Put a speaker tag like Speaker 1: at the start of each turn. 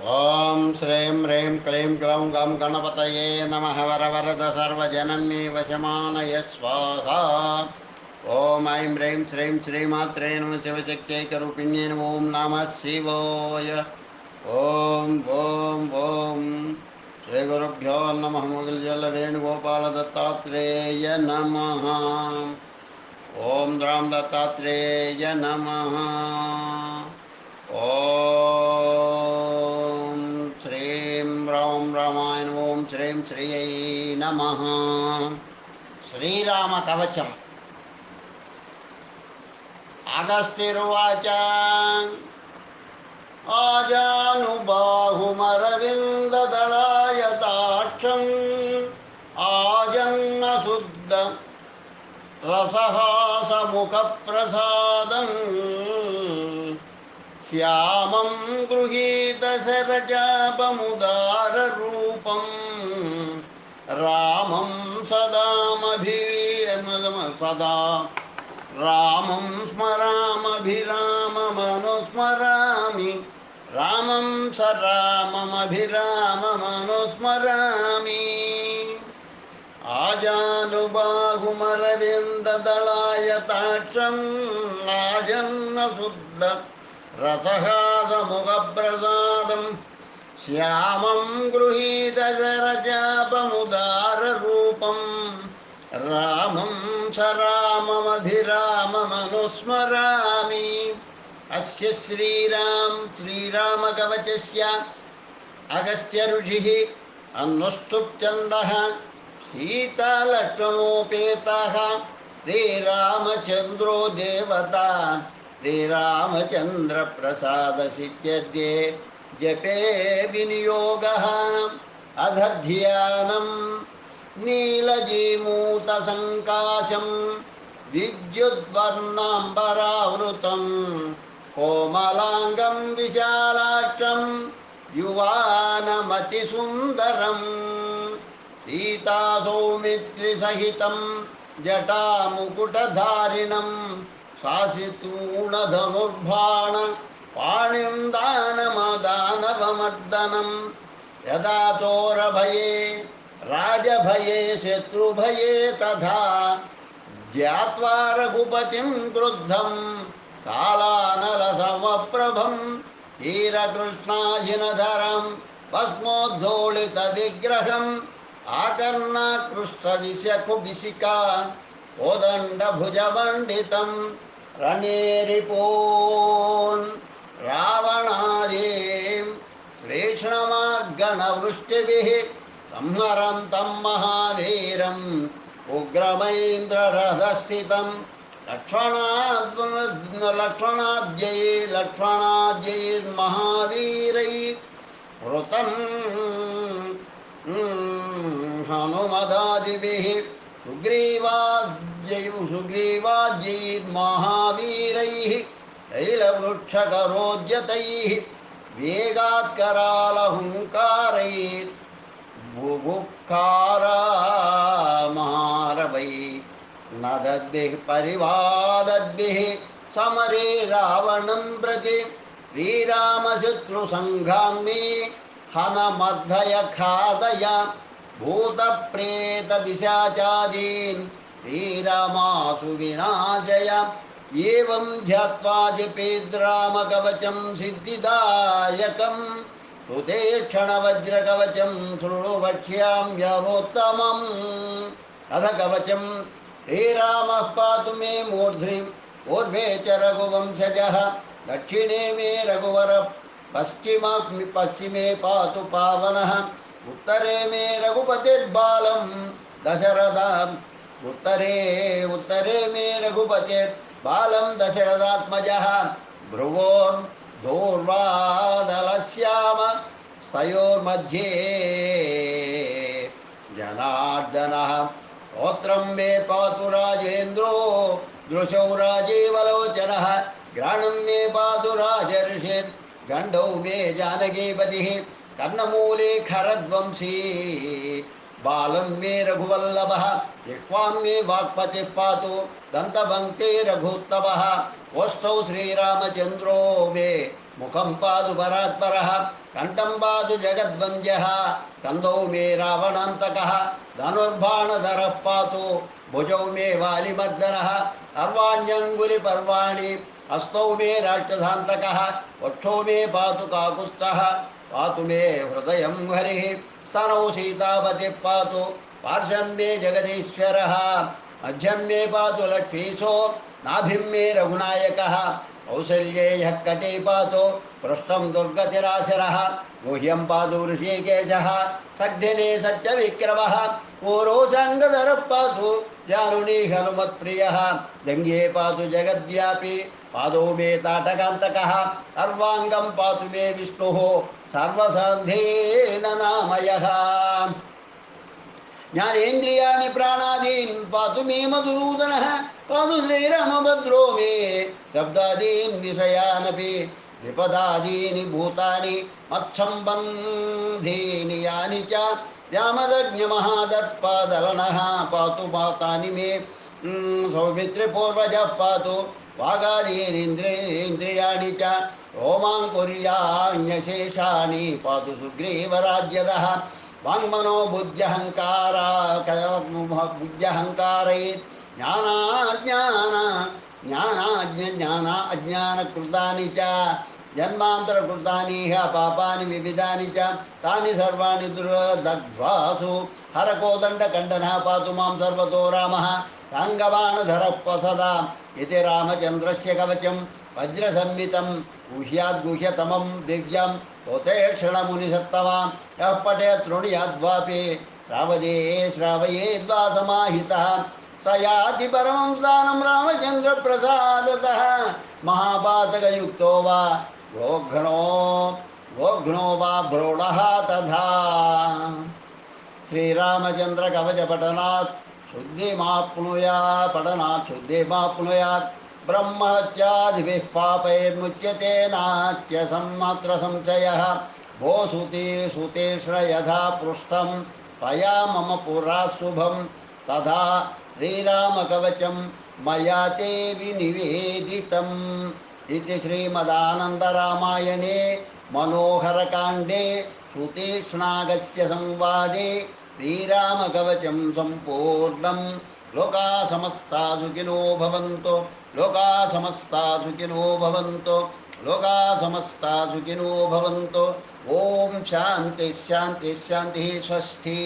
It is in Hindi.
Speaker 1: ॐ श्रीं ह्रीं क्लीं ग्लौं गं गणपतये नमः वरवरद सर्वजनन्ये वशमानय स्वाहा। ॐ ऐं ह्रीं श्रीं श्रीमात्रे नमः शिवशक्त्यैकरूपिण्ये नमो नमः शिवाय। ॐ ॐ ॐ। श्रीगुरुभ्यो नमः मुगिलजलवेणुगोपालदत्तात्रेय नमः। ॐ रां दत्तात्रेय नमः। ॐ श्रीं श्रियै नमः श्रीरामकवचम् अगस्तिरुवाच आजानुबाहुमरविन्ददलायताक्षम् आजन्मशुद्ध रसहासमुखप्रसादम् श्यामं गृहीतशरजापमुदाररूपं रामं सदामभिमदम सदा रामं स्मरामभिराममनुस्मरामि। रामं स राममभिराममनुस्मरामि आजानुबाहुमरविन्ददलायताक्षम् आजन्मशुद्ध। रसहासमुखप्रसादं श्यामं गृहीतशरजापमुदाररूपं रामं स राममभिराममनुस्मरामि अस्य श्रीराम श्रीरामकवचस्य अगस्त्यऋषिः अनुष्टुप्छन्दः सीतालक्ष्मणोपेतः। श्रीरामचन्द्रो देवता श्रीरामचन्द्रप्रसादसित्यर्थे जपे विनियोगः अध ध्यानं नीलजीमूतसङ्काशं विद्युद्वर्णाम्बरावृतं कोमलाङ्गं विशालाक्षं युवानमतिसुन्दरम् सीतासौमित्रिसहितं जटामुकुटधारिणं शासितूणधनुर्बाण पाणिं दानमदानवमर्दनं यदा चोरभये राजभये, शत्रुभये तथा ज्ञात्वा रघुपतिं क्रुद्धं कालानलसमप्रभं हीरकृष्णाजिनधरं भस्मोद्धोलितविग्रहम् आकर्णाकृष्टविशकुविशिका ओदण्डभुजमण्डितं रणेरिपोन्। रावणादीं श्लेष्णमार्गणवृष्टिभिः संहरन्तं महावीरम् उग्रमैन्द्ररथस्थितं लक्ष्मणाद् लक्ष्मणाद्यै लक्ष्मणाद्यैर्महावीरै वृतं हनुमदादिभिः सुग्रीवाद्यै सुग्रीवाद्यैर्महावीरैः तैलवृक्षकरोद्यतैः वेगात्करालहुङ्कारैः बुभुक्कारामारवै नदद्भिः परिवादद्भिः समरे रावणं प्रति श्रीरामशत्रुसङ्घान्मे हनमर्धय खादय भूतप्रेतपिशाचादीन् श्रीरामासु विनाशय एवं ध्यात्वा जपेद्रामकवचं सिद्धिदायकम्। हृदे क्षणवज्रकवचं शृणु वक्ष्यां यनोत्तमम् अथ कवचं श्रीरामः पातु मे मूर्ध्निम् ऊर्ध्वे च रघुवंशजः, दक्षिणे मे रघुवर, पश्चिम पश्चिमे पातु पावनः, उत्तरे मे रघुपतिर्बालं दशरथम्, उत्तरे उत्तरे मे रघुपतिर्बालं दशरथात्मजः भ्रुवोर्धोर्वादलश्याम स्तयोर्मध्ये जनार्दनः। स्तोत्रं मे पातु राजेन्द्रो, दृशौ राजीवलोचनः घ्राणं मे पातु राजर्षिर् गण्डौ मे जानकीपतिः। कर्णमूले खरध्वंसी बालं मे रघुवल्लभः। जिह्वां मे वाक्पतिः पातु दन्तभङ्क्ते रघुत्तमः। वस्तौ श्रीरामचन्द्रो मे। मुखं पातु परात्परः, कण्ठं पातु जगद्वन्द्यः। कन्दौ मे रावणान्तकः, धनुर्बाणधरः पातु। भुजौ मे वालिमर्दनः अर्वाण्यङ्गुलिपर्वाणि हस्तौ मे राक्षसान्तकः वक्षो मे पातु काकुत्स्थः। पातु मे हृदयं हरिः, स्तनौ सीतापतिः पातु। पार्श्वं मे जगदीश्वरः मध्यं मे पातु लक्ष्मीशो मे रघुनायकः, कौसल्ये यः कटे पातु पृष्ठं दुर्गतिराशरः, गुह्यं पातु ऋषिकेशः, सग्धिने सत्यविक्रमः पूरोषङ्गधरः पातु जानुनी हनुमत्प्रियः जङ्गे पातु जगद्व्यापी, पादौ मे ताटकान्तकः, सर्वाङ्गं पातु मे विष्णुः, सर्वसन्धेन नामयः ज्ञानेन्द्रियाणि प्राणादीन् पातु मे श्रीरामभद्रो मे। शब्दादीन् विषयानपि, विपदादीनि भूतानि मत्सम्बन्धीनि यानि च। पातु पातानि मे। सौमित्रिपूर्वजः पातु वागादीनीन्द्रियाणि च। रोमाङ्कुर्याण्यशेषानि पातु वाङ्मनो बुद्ध्यहङ्कारा बुद्ध्यहङ्कारैः ज्ञानाज्ञान ज्ञानाज्ञ ज्ञान अज्ञानकृतानि च, जन्मान्तरकृतानि ह्य पापानि विविधानि च, तानि सर्वाणि दुर्दग्ध्वासु पातु माँ सर्वतो रामः प्रसदा इति रामचन्द्रस्य कवचं वज्रसंहितं गुह्याद्गुह्यतमं दिव्यं तोते क्षणमुनिसत्तमां यः पटे शृणुयाद्वापि श्रावये श्रावयेद्वा समाहितः। स याति परमं स्थानं रामचन्द्रप्रसादतः। महापातकयुक्तो वा गोघ्नो गोघ्नो वा भ्रूणः तथा। श्रीरामचन्द्रकवचपठनात् शुद्धिमाप्नुया पठनात् शुद्धिमाप्नुयात्। ब्रह्महत्यादिभिः पापैर्मुच्यते नात्यसंमात्र संशयः। भो सुते सुतेश्र यथा पृष्ठं त्वया मम पुरा शुभं तथा श्रीरामकवचं मया ते विनिवेदितम्। इति श्रीमदानन्दरामायणे मनोहरकाण्डे सुतीक्ष्णागस्य संवादे श्रीरामकवचं सम्पूर्णं लोका समस्ता सुखिनो भवन्तु। लोका समस्ता सुखिनो भवन्तु। लोका समस्ता सुखिनो भवन्तु। ॐ शान्ति शान्ति शान्तिः स्वस्ति।